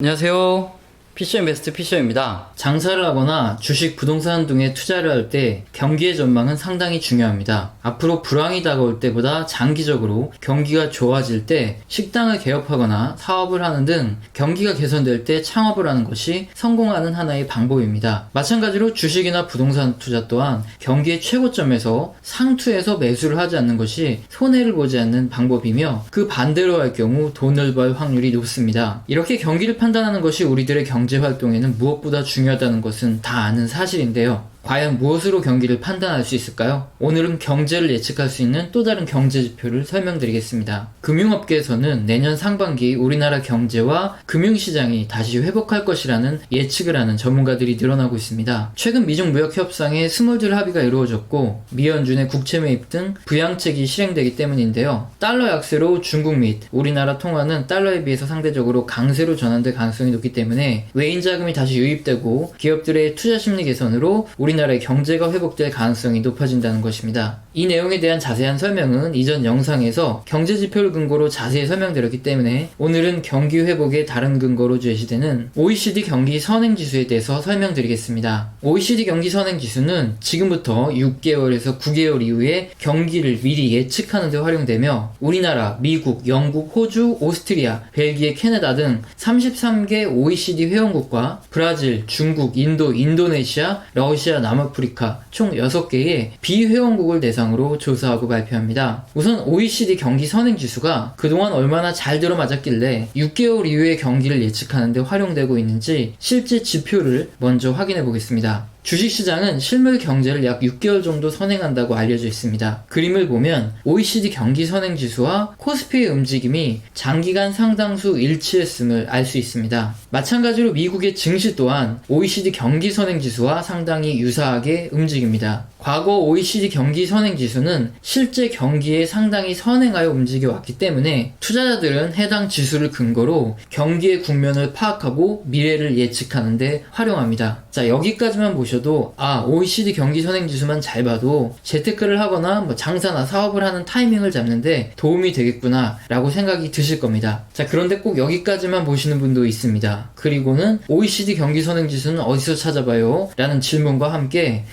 안녕하세요. 피셔 인베스트 피셔입니다. 장사를 하거나 주식, 부동산 등에 투자를 할 때 경기의 전망은 상당히 중요합니다. 앞으로 불황이 다가올 때보다 장기적으로 경기가 좋아질 때 식당을 개업하거나 사업을 하는 등 경기가 개선될 때 창업을 하는 것이 성공하는 하나의 방법입니다. 마찬가지로 주식이나 부동산 투자 또한 경기의 최고점에서 상투에서 매수를 하지 않는 것이 손해를 보지 않는 방법이며 그 반대로 할 경우 돈을 벌 확률이 높습니다. 이렇게 경기를 판단하는 것이 우리들의 경제 활동에는 무엇보다 중요하다는 것은 다 아는 사실인데요. 과연 무엇으로 경기를 판단할 수 있을까요? 오늘은 경제를 예측할 수 있는 또 다른 경제 지표를 설명드리겠습니다. 금융업계에서는 내년 상반기 우리나라 경제와 금융시장이 다시 회복할 것이라는 예측을 하는 전문가들이 늘어나고 있습니다. 최근 미중 무역 협상에 스몰들 합의가 이루어졌고 미연준의 국채 매입 등 부양책이 실행되기 때문인데요. 달러 약세로 중국 및 우리나라 통화는 달러에 비해서 상대적으로 강세로 전환될 가능성이 높기 때문에 외인 자금이 다시 유입되고 기업들의 투자 심리 개선으로 우리 나라의 경제가 회복될 가능성이 높아진다는 것입니다. 이 내용에 대한 자세한 설명은 이전 영상에서 경제 지표를 근거로 자세히 설명드렸기 때문에 오늘은 경기 회복의 다른 근거로 제시되는 OECD 경기 선행 지수에 대해서 설명드리겠습니다. OECD 경기 선행 지수는 지금부터 6개월에서 9개월 이후에 경기를 미리 예측하는 데 활용되며 우리나라, 미국, 영국, 호주, 오스트리아, 벨기에, 캐나다 등 33개 OECD 회원국과 브라질, 중국, 인도, 인도네시아, 러시아, 남아프리카 총 6개의 비회원국을 대상으로 조사하고 발표합니다. 우선 OECD 경기 선행 지수가 그동안 얼마나 잘 들어맞았길래 6개월 이후의 경기를 예측하는데 활용되고 있는지 실제 지표를 먼저 확인해 보겠습니다. 주식시장은 실물 경제를 약 6개월 정도 선행한다고 알려져 있습니다. 그림을 보면 OECD 경기 선행 지수와 코스피의 움직임이 장기간 상당수 일치했음을 알 수 있습니다. 마찬가지로 미국의 증시 또한 OECD 경기 선행 지수와 상당히 유사하게 움직입니다. 과거 OECD 경기 선행 지수는 실제 경기에 상당히 선행하여 움직여 왔기 때문에 투자자들은 해당 지수를 근거로 경기의 국면을 파악하고 미래를 예측하는데 활용합니다. 자, 여기까지만 보셔도 아, OECD 경기 선행 지수만 잘 봐도 재테크를 하거나 뭐 장사나 사업을 하는 타이밍을 잡는데 도움이 되겠구나 라고 생각이 드실 겁니다. 자, 그런데 꼭 여기까지만 보시는 분도 있습니다. 그리고는 OECD 경기 선행 지수는 어디서 찾아봐요? 라는 질문과 함께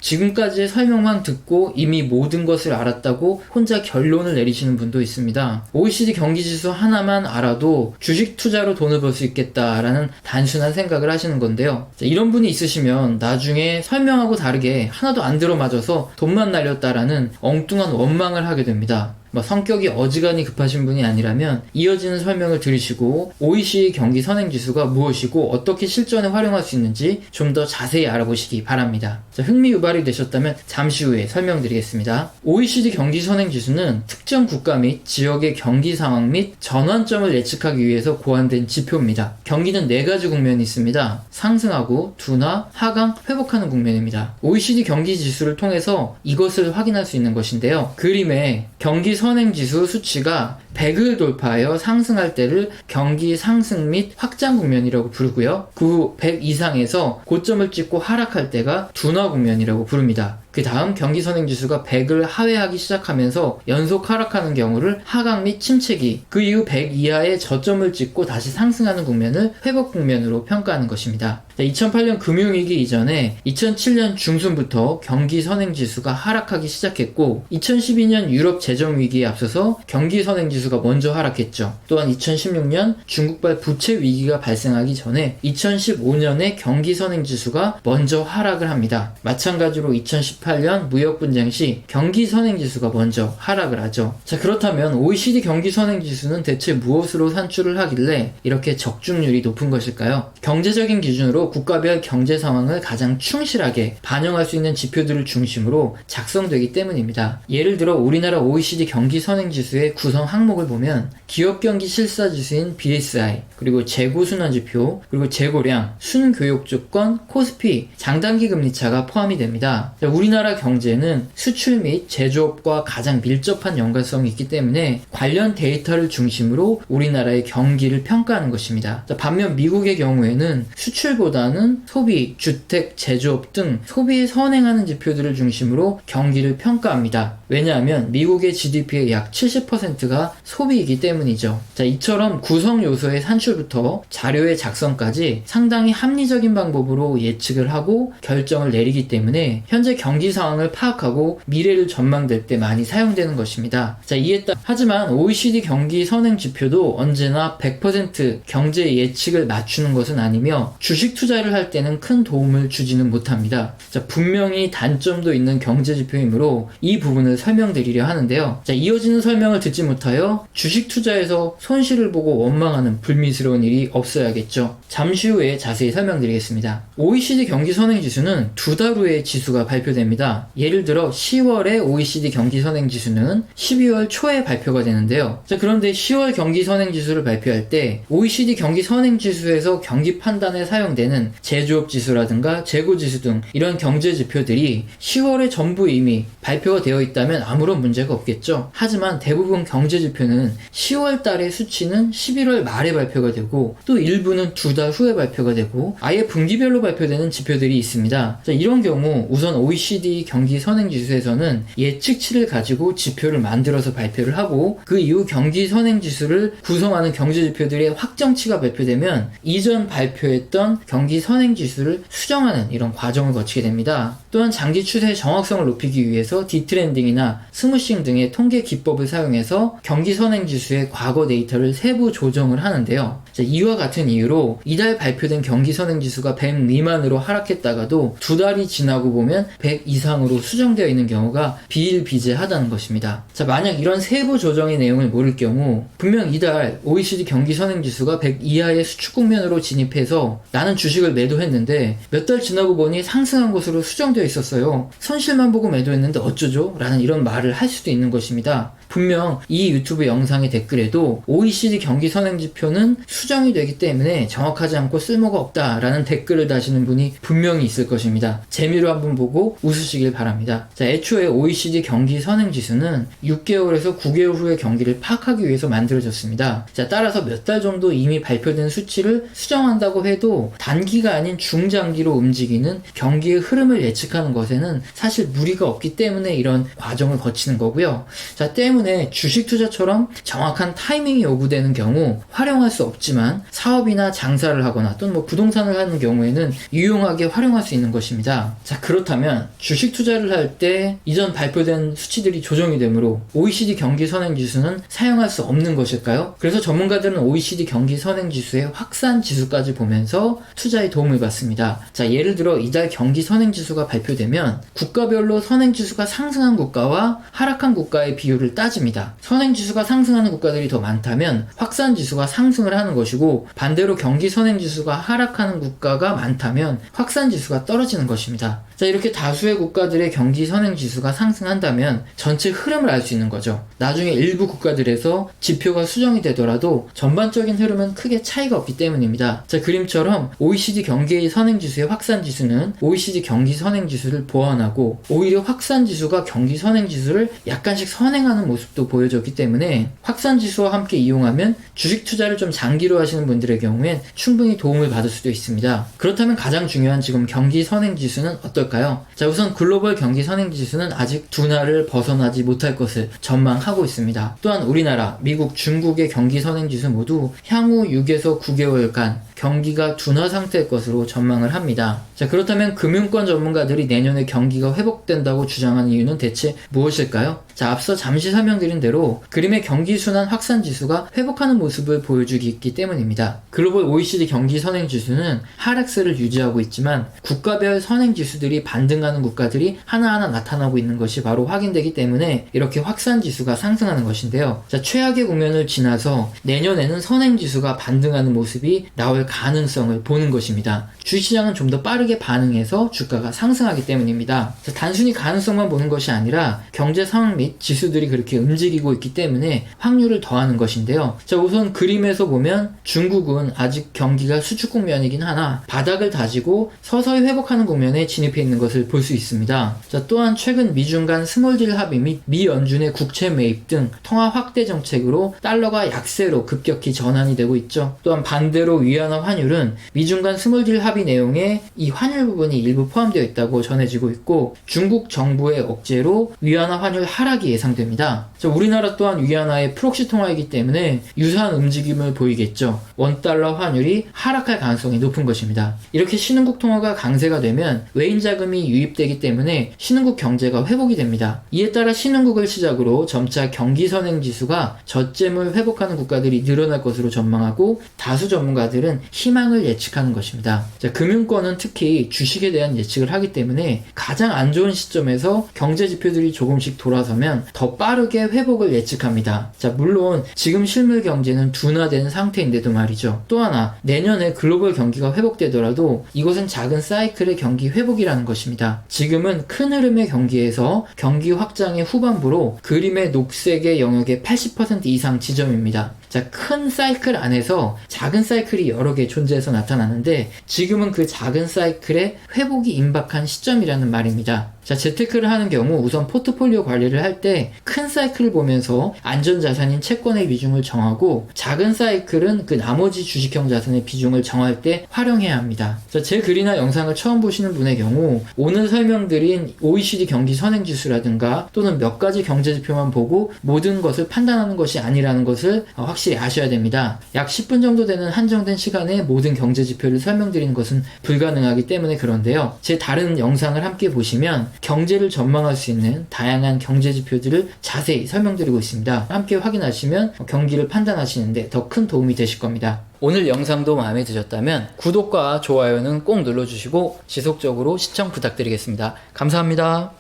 지금까지의 설명만 듣고 이미 모든 것을 알았다고 혼자 결론을 내리시는 분도 있습니다. OECD 경기 지수 하나만 알아도 주식 투자로 돈을 벌 수 있겠다라는 단순한 생각을 하시는 건데요. 자, 이런 분이 있으시면 나중에 설명하고 다르게 하나도 안 들어맞아서 돈만 날렸다라는 엉뚱한 원망을 하게 됩니다. 뭐 성격이 어지간히 급하신 분이 아니라면 이어지는 설명을 들으시고 OECD 경기 선행 지수가 무엇이고 어떻게 실전에 활용할 수 있는지 좀 더 자세히 알아보시기 바랍니다. 자, 흥미 유발이 되셨다면 잠시 후에 설명드리겠습니다. OECD 경기 선행 지수는 특정 국가 및 지역의 경기 상황 및 전환점을 예측하기 위해서 고안된 지표입니다. 경기는 네 가지 국면이 있습니다. 상승하고 둔화, 하강, 회복하는 국면입니다. OECD 경기 지수를 통해서 이것을 확인할 수 있는 것인데요. 그림에 경기 선행 지수 수치가 100을 돌파하여 상승할 때를 경기 상승 및 확장 국면이라고 부르고요. 그 후 100 이상에서 고점을 찍고 하락할 때가 둔화 국면이라고 부릅니다. 그 다음 경기 선행 지수가 100을 하회하기 시작하면서 연속 하락하는 경우를 하강 및 침체기, 그 이후 100 이하의 저점을 찍고 다시 상승하는 국면을 회복 국면으로 평가하는 것입니다. 2008년 금융위기 이전에 2007년 중순부터 경기 선행 지수가 하락하기 시작했고 2012년 유럽 재정 위기에 앞서서 경기 선행 지수가 먼저 하락했죠. 또한 2016년 중국발 부채 위기가 발생하기 전에 2015년에 경기 선행 지수가 먼저 하락을 합니다. 마찬가지로 2018년 무역 분쟁 시 경기 선행 지수가 먼저 하락을 하죠. 자, 그렇다면 OECD 경기 선행 지수는 대체 무엇으로 산출을 하길래 이렇게 적중률이 높은 것일까요? 경제적인 기준으로 국가별 경제 상황을 가장 충실하게 반영할 수 있는 지표들을 중심으로 작성되기 때문입니다. 예를 들어 우리나라 OECD 경기 선행 지수의 구성 항목을 보면 기업 경기 실사 지수인 BSI, 그리고 재고 순환 지표, 그리고 재고량, 순교육 조건, 코스피, 장단기 금리 차가 포함이 됩니다. 자, 우리나라 우리나라 경제는 수출 및 제조업과 가장 밀접한 연관성이 있기 때문에 관련 데이터를 중심으로 우리나라의 경기를 평가하는 것입니다. 자, 반면 미국의 경우에는 수출보다는 소비, 주택, 제조업 등 소비에 선행하는 지표들을 중심으로 경기를 평가합니다. 왜냐하면 미국의 GDP의 약 70%가 소비이기 때문이죠. 자, 이처럼 구성 요소의 산출부터 자료의 작성까지 상당히 합리적인 방법으로 예측을 하고 결정을 내리기 때문에 현재 경기 상황을 파악하고 미래를 전망될 때 많이 사용되는 것입니다. 자, 이에 따라 하지만 OECD 경기 선행 지표도 언제나 100% 경제 예측을 맞추는 것은 아니며 주식 투자를 할 때는 큰 도움을 주지는 못합니다. 자, 분명히 단점도 있는 경제 지표이므로 이 부분을 설명드리려 하는데요. 자, 이어지는 설명을 듣지 못하여 주식 투자에서 손실을 보고 원망하는 불미스러운 일이 없어야겠죠. 잠시 후에 자세히 설명드리겠습니다. OECD 경기 선행 지수는 두 달 후에 지수가 발표됩 니다. 예를 들어 10월에 OECD 경기 선행 지수는 12월 초에 발표가 되는데요. 자, 그런데 10월 경기 선행 지수를 발표할 때 OECD 경기 선행 지수에서 경기 판단에 사용되는 제조업 지수라든가 재고 지수 등 이런 경제 지표들이 10월에 전부 이미 발표가 되어 있다면 아무런 문제가 없겠죠. 하지만 대부분 경제 지표는 10월 달의 수치는 11월 말에 발표가 되고 또 일부는 두 달 후에 발표가 되고 아예 분기별로 발표되는 지표들이 있습니다. 자, 이런 경우 우선 OECD 경기 선행 지수에서는 예측치를 가지고 지표를 만들어서 발표를 하고 그 이후 경기 선행 지수를 구성하는 경제 지표들의 확정치가 발표되면 이전 발표했던 경기 선행 지수를 수정하는 이런 과정을 거치게 됩니다. 또한 장기 추세의 정확성을 높이기 위해서 디트렌딩이나 스무싱 등의 통계 기법을 사용해서 경기 선행 지수의 과거 데이터를 세부 조정을 하는데요. 자, 이와 같은 이유로 이달 발표된 경기 선행 지수가 100 미만으로 하락했다가도 두 달이 지나고 보면 100 이상으로 수정되어 있는 경우가 비일비재하다는 것입니다. 자, 만약 이런 세부 조정의 내용을 모를 경우 분명 이달 OECD 경기 선행 지수가 100 이하의 수축 국면으로 진입해서 나는 주식을 매도했는데 몇 달 지나고 보니 상승한 것으로 수정되어 있었어요. 손실만 보고 매도했는데 어쩌죠? 라는 이런 말을 할 수도 있는 것입니다. 분명 이 유튜브 영상의 댓글에도 OECD 경기 선행 지표는 수정이 되기 때문에 정확하지 않고 쓸모가 없다라는 댓글을 다시는 분이 분명히 있을 것입니다. 재미로 한번 보고 웃으시길 바랍니다. 자, 애초에 OECD 경기 선행 지수는 6개월에서 9개월 후의 경기를 파악하기 위해서 만들어졌습니다. 자, 따라서 몇 달 정도 이미 발표된 수치를 수정한다고 해도 단기가 아닌 중장기로 움직이는 경기의 흐름을 예측하는 것에는 사실 무리가 없기 때문에 이런 과정을 거치는 거고요. 자, 때문에 주식 투자처럼 정확한 타이밍이 요구되는 경우 활용할 수 없지만 사업이나 장사를 하거나 또는 뭐 부동산을 하는 경우에는 유용하게 활용할 수 있는 것입니다. 자, 그렇다면 주식 투자를 할 때 이전 발표된 수치들이 조정이 되므로 OECD 경기 선행 지수는 사용할 수 없는 것일까요? 그래서 전문가들은 OECD 경기 선행 지수의 확산 지수까지 보면서 투자에 도움을 받습니다. 자, 예를 들어 이달 경기 선행 지수가 발표되면 국가별로 선행 지수가 상승한 국가와 하락한 국가의 비율을 따 집니다. 선행 지수가 상승하는 국가들이 더 많다면 확산 지수가 상승을 하는 것이고 반대로 경기 선행 지수가 하락하는 국가가 많다면 확산 지수가 떨어지는 것입니다. 자, 이렇게 다수의 국가들의 경기 선행 지수가 상승한다면 전체 흐름을 알 수 있는 거죠. 나중에 일부 국가들에서 지표가 수정이 되더라도 전반적인 흐름은 크게 차이가 없기 때문입니다. 자, 그림처럼 OECD 경기 선행 지수의 확산 지수는 OECD 경기 선행 지수를 보완하고 오히려 확산 지수가 경기 선행 지수를 약간씩 선행하는 모습 도 보여줬기 때문에 확산 지수와 함께 이용하면 주식 투자를 좀 장기로 하시는 분들의 경우엔 충분히 도움을 받을 수도 있습니다. 그렇다면 가장 중요한 지금 경기 선행 지수는 어떨까요? 자, 우선 글로벌 경기 선행 지수는 아직 둔화를 벗어나지 못할 것을 전망하고 있습니다. 또한 우리나라, 미국, 중국의 경기 선행 지수 모두 향후 6에서 9개월간 경기가 둔화 상태일 것으로 전망을 합니다. 자, 그렇다면 금융권 전문가들이 내년에 경기가 회복된다고 주장하는 이유는 대체 무엇일까요? 자, 앞서 잠시 설명드린 대로 그림의 경기 순환 확산 지수가 회복하는 모습을 보여주기 때문입니다. 글로벌 OECD 경기 선행 지수는 하락세를 유지하고 있지만 국가별 선행 지수들이 반등하는 국가들이 하나하나 나타나고 있는 것이 바로 확인되기 때문에 이렇게 확산 지수가 상승하는 것인데요. 자, 최악의 국면을 지나서 내년에는 선행 지수가 반등하는 모습이 나올 가능성을 보는 것입니다. 주식시장은 좀 더 빠르게 반응해서 주가가 상승하기 때문입니다. 자, 단순히 가능성만 보는 것이 아니라 경제 상황 및 지수들이 그렇게 움직이고 있기 때문에 확률을 더하는 것인데요. 자, 우선 그림에서 보면 중국은 아직 경기가 수축 국면이긴 하나 바닥을 다지고 서서히 회복하는 국면에 진입해 있는 것을 볼 수 있습니다. 자, 또한 최근 미중 간 스몰딜 합의 및 미 연준의 국채 매입 등 통화 확대 정책으로 달러가 약세로 급격히 전환이 되고 있죠. 또한 반대로 위안화 환율은 미중 간 스몰딜 합의 내용에 이 환율 부분이 일부 포함되어 있다고 전해지고 있고 중국 정부의 억제로 위안화 환율 하락이 예상됩니다. 자, 우리나라 또한 위안화의 프록시 통화이기 때문에 유사한 움직임을 보이겠죠. 원달러 환율이 하락할 가능성이 높은 것입니다. 이렇게 신흥국 통화가 강세가 되면 외인 자금이 유입되기 때문에 신흥국 경제가 회복이 됩니다. 이에 따라 신흥국을 시작으로 점차 경기 선행 지수가 저점을 회복하는 국가들이 늘어날 것으로 전망하고 다수 전문가들은 희망을 예측하는 것입니다. 자, 금융권은 특히 주식에 대한 예측을 하기 때문에 가장 안 좋은 시점에서 경제 지표들이 조금씩 돌아서면 더 빠르게 회복을 예측합니다. 자, 물론 지금 실물 경제는 둔화된 상태인데도 말이죠. 또 하나 내년에 글로벌 경기가 회복되더라도 이것은 작은 사이클의 경기 회복이라는 것입니다. 지금은 큰 흐름의 경기에서 경기 확장의 후반부로 그림의 녹색의 영역의 80% 이상 지점입니다. 자, 큰 사이클 안에서 작은 사이클이 여러 개 존재해서 나타나는데 지금은 그 작은 사이클의 회복이 임박한 시점이라는 말입니다. 자, 재테크를 하는 경우 우선 포트폴리오 관리를 할 때 큰 사이클을 보면서 안전 자산인 채권의 비중을 정하고 작은 사이클은 그 나머지 주식형 자산의 비중을 정할 때 활용해야 합니다. 자, 제 글이나 영상을 처음 보시는 분의 경우 오늘 설명드린 OECD 경기 선행 지수라든가 또는 몇 가지 경제 지표만 보고 모든 것을 판단하는 것이 아니라는 것을 어, 확실히 아셔야 됩니다. 약 10분 정도 되는 한정된 시간에 모든 경제 지표를 설명드리는 것은 불가능하기 때문에 그런데요. 제 다른 영상을 함께 보시면 경제를 전망할 수 있는 다양한 경제 지표들을 자세히 설명드리고 있습니다. 함께 확인하시면 경기를 판단하시는데 더 큰 도움이 되실 겁니다. 오늘 영상도 마음에 드셨다면 구독과 좋아요는 꼭 눌러주시고 지속적으로 시청 부탁드리겠습니다. 감사합니다.